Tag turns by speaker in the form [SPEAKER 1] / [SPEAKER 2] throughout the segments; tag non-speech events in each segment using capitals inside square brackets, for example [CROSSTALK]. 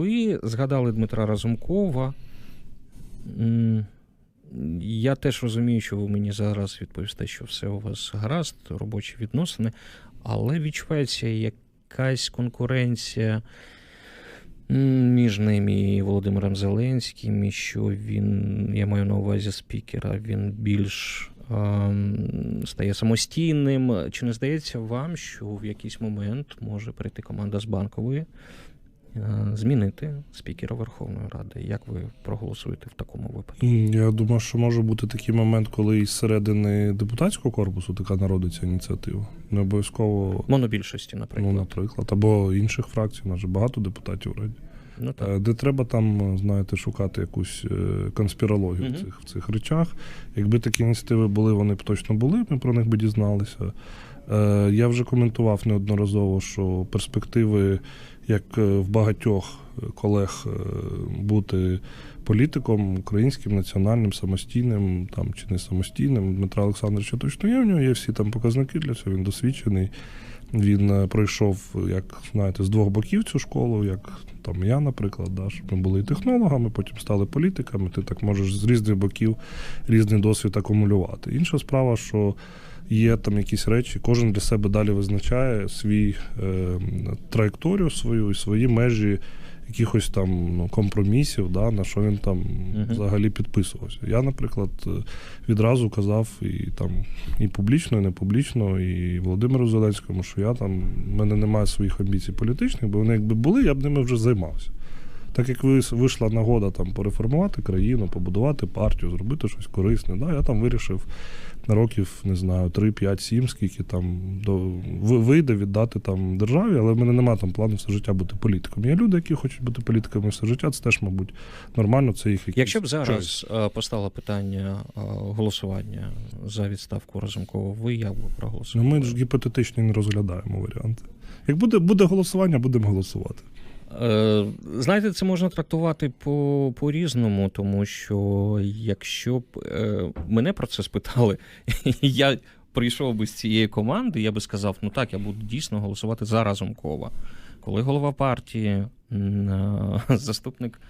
[SPEAKER 1] Ви згадали Дмитра Разумкова. Я теж розумію, що ви мені зараз відповісте, що все у вас гаразд, робочі відносини, але відчувається якась конкуренція між ним і Володимиром Зеленським, і що він, я маю на увазі спікера, він більш ем, стає самостійним. Чи не здається вам, що в якийсь момент може прийти команда з банкової? Е, Змінити спікера Верховної Ради. Як ви проголосуєте в такому випадку?
[SPEAKER 2] Я думаю, що може бути такий момент, коли із середини депутатського корпусу така народиться ініціатива. Не обов'язково,
[SPEAKER 1] Монобільшості, наприклад.
[SPEAKER 2] ну,
[SPEAKER 1] наприклад.
[SPEAKER 2] або інших фракцій, нас же багато депутатів вроді.
[SPEAKER 1] Ну, так.
[SPEAKER 2] Е, Де треба там, знаєте, шукати якусь е, конспірологію
[SPEAKER 1] Мгм.
[SPEAKER 2] в, цих, в цих речах. Якби такі ініціативи були, вони б точно були, ми про них би дізналися. Е, Я вже коментував неодноразово, що перспективи, як е, в багатьох е, колег, бути політиком українським, національним, самостійним там чи не самостійним, Дмитра Олександровича точно є. У нього є всі там показники для цього. Він досвідчений. Він пройшов, як знаєте, з двох боків цю школу, як там я, наприклад, да, щоб ми були і технологами, потім стали політиками. Ти так можеш з різних боків різний досвід акумулювати. Інша справа, що є там якісь речі, кожен для себе далі визначає свій е, траєкторію свою і свої межі якихось там ну, компромісів, да, на що він там
[SPEAKER 1] Мгм.
[SPEAKER 2] взагалі підписувався. Я, наприклад, е, відразу казав і там і публічно, і не публічно, і Володимиру Зеленському, що я там в мене немає своїх амбіцій політичних, бо вони якби були, я б ними вже займався. Так як ви- вийшла нагода там пореформувати країну, побудувати партію, зробити щось корисне, да, я там вирішив на років, не знаю, 3, 5, 7, скільки там до вийде віддати там державі, але в мене немає там плану все життя бути політиком. Є люди, які хочуть бути політиками все життя, це теж, мабуть, нормально. Це їх якийсь
[SPEAKER 1] Якщо б зараз е, постало питання е, голосування за відставку Разумкова, ви як би
[SPEAKER 2] Ну,
[SPEAKER 1] проголосували?
[SPEAKER 2] ми ж гіпотетично не розглядаємо варіанти. Як буде, буде голосування, будемо голосувати.
[SPEAKER 1] Е, Знаєте, це можна трактувати по, по-різному, тому що якщо б е, мене про це спитали, [LAUGHS] я прийшов би з цієї команди, я би сказав, ну так, я буду дійсно голосувати за Разумкова. Коли голова партії, е, [LAUGHS] заступник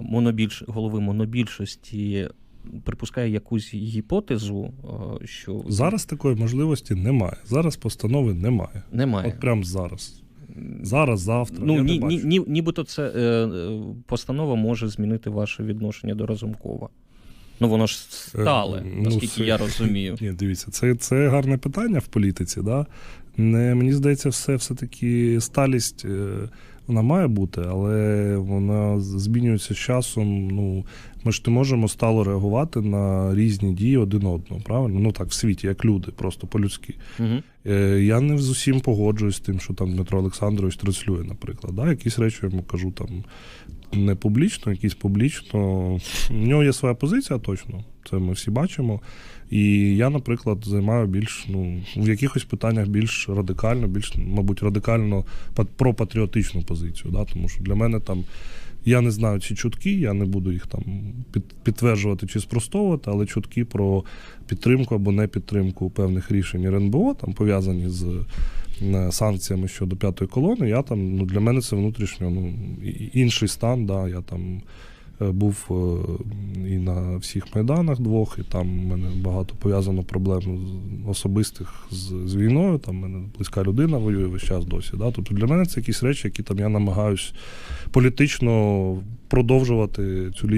[SPEAKER 1] монобільш, голови монобільшості припускає якусь гіпотезу, що
[SPEAKER 2] Зараз такої можливості немає. Зараз постанови немає.
[SPEAKER 1] немає.
[SPEAKER 2] От прямо зараз. Зараз, завтра.
[SPEAKER 1] Ну,
[SPEAKER 2] я
[SPEAKER 1] ні,
[SPEAKER 2] не
[SPEAKER 1] ні,
[SPEAKER 2] бачу.
[SPEAKER 1] ні, нібито це е, е, постанова може змінити ваше відношення до Разумкова. Ну, воно ж стале,
[SPEAKER 2] Е, ну,
[SPEAKER 1] наскільки
[SPEAKER 2] це-
[SPEAKER 1] я розумію. [LAUGHS]
[SPEAKER 2] Ні, дивіться, це, це гарне питання в політиці. Да? Не, мені здається, все все-таки сталість е, вона має бути, але вона змінюється з часом. Ну, ми ж не можемо стало реагувати на різні дії один одного, правильно? Ну так, в світі, як люди, просто по-людськи.
[SPEAKER 1] Угу.
[SPEAKER 2] Е, Я не з усім погоджуюсь з тим, що там Дмитро Олександрович транслює, наприклад. Да? Якісь речі я йому кажу там не публічно, якісь публічно. В нього є своя позиція точно, це ми всі бачимо. І я, наприклад, займаю більш ну, в якихось питаннях більш радикально, більш, мабуть, радикально пропатріотичну позицію. Да? Тому що для мене там. Я не знаю ці чутки, я не буду їх там підтверджувати чи спростовувати, але чутки про підтримку або не підтримку певних рішень РНБО, там пов'язані з е, санкціями щодо п'ятої колони. Я там, ну для мене це внутрішньо ну, інший стан. Да, я там був е, і на всіх майданах двох, і там в мене багато пов'язано проблем особистих з, з війною. Там в мене близька людина воює весь час досі. Да? Тобто для мене це якісь речі, які там я намагаюсь політично продовжувати цю лінію.